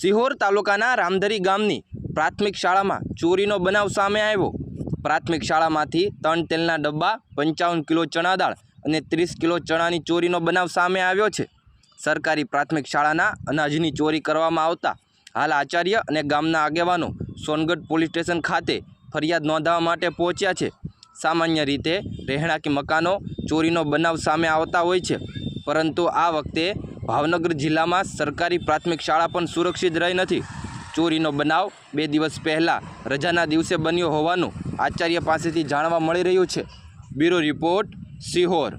સિહોર તાલુકાના રામધરી ગામની પ્રાથમિક શાળામાં ચોરીનો બનાવ સામે આવ્યો. પ્રાથમિક શાળામાંથી ત્રણ તેલના ડબ્બા, પંચાવન કિલો ચણા દાળ અને ત્રીસ કિલો ચણાની ચોરીનો બનાવ સામે આવ્યો છે. સરકારી પ્રાથમિક શાળાના અનાજની ચોરી કરવામાં આવતા હાલ આચાર્ય અને ગામના આગેવાનો સોનગઢ પોલીસ સ્ટેશન ખાતે ફરિયાદ નોંધાવવા માટે પહોંચ્યા છે. સામાન્ય રીતે રહેણાંકી મકાનો ચોરીનો બનાવ સામે આવતા હોય છે. પરંતુ આ વખતે ભાવનગર જિલ્લામાં સરકારી પ્રાથમિક શાળા પણ સુરક્ષિત રહી નથી. ચોરીનો બનાવ બે દિવસ પહેલાં રજાના દિવસે બન્યો હોવાનું આચાર્ય પાસેથી જાણવા મળી રહ્યું છે. Bureau report, Sihor.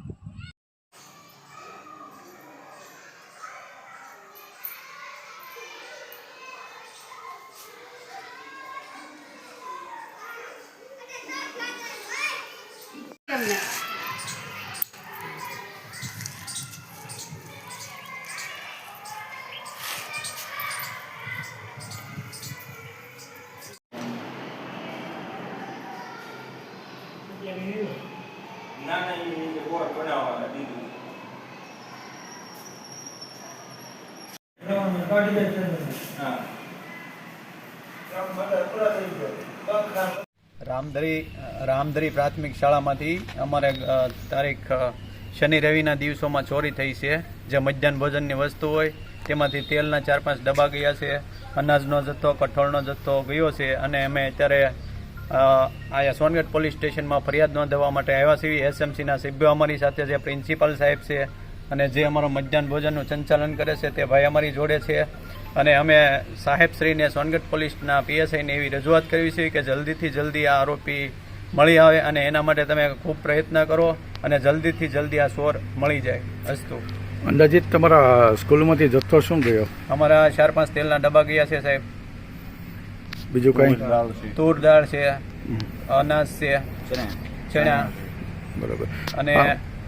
તમને ના ના એ બોર્ડ બનાવવા દીધું રામધરી રામધરી પ્રાથમિક શાળામાંથી અમારે તારીખ શનિ રવિના દિવસોમાં ચોરી થઈ છે. જે મધ્યાહન ભોજનની વસ્તુ હોય, તેમાંથી તેલના ચાર પાંચ ડબ્બા ગયા છે, અનાજનો જથ્થો, કઠોળનો જથ્થો ગયો છે અને અમે અત્યારે આયા સોનગઢ પોલીસ સ્ટેશનમાં ફરિયાદ નોંધવા માટે આવ્યા છીએ. એસએમસીના સભ્યો અમારી સાથે છે પ્રિન્સિપાલ સાહેબ છે અને જે અમારો મધ્યાહન ભોજનનું સંચાલન કરે છે તે ભાઈ અમારી જોડે છે. અને અમે સાહેબશ્રીને સોનગઢ પોલીસના પીએસઆઈને એવી રજૂઆત કરવી છે કે જલ્દીથી જલ્દી આ આરોપી મળી આવે અને એના માટે તમે ખૂબ પ્રયત્ન કરો અને જલ્દીથી જલ્દી આ સોર મળી જાય. અસ્તુ. અંદાજિત તમારા સ્કૂલમાંથી જથ્થો શું ગયો? અમારા ચાર પાંચ તેલના ડબ્બા ગયા છે સાહેબ. બીજું કઈ? તૂર દાળ છે. અનાજ છે ચણા. બરોબર. અને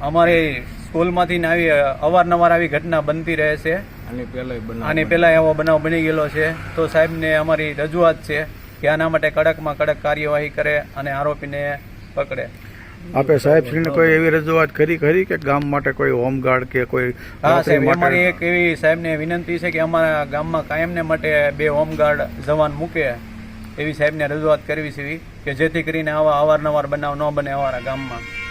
અમારે સ્કૂલમાંથી ને આવી અવારનવાર આવી ઘટના બનતી રહે છે. આની પહેલા એવો બનાવ બની ગયેલો છે. તો સાહેબને અમારી રજૂઆત છે કે આના માટે કડકમાં કડક કાર્યવાહી કરે અને આરોપીને પકડે. આપે સાહેબશ્રીને કોઈ એવી રજૂઆત કરી ખરી કે ગામ માટે કોઈ હોમગાર્ડ કે કોઈ હા સાહેબ અમારી એક એવી સાહેબને વિનંતી છે કે અમારા ગામમાં કાયમને માટે બે હોમગાર્ડ જવાન મૂકે. એવી સાહેબને રજૂઆત કરવી છે કે જેથી કરીને આવા અવારનવાર બનાવ ન બને અમારા ગામમાં.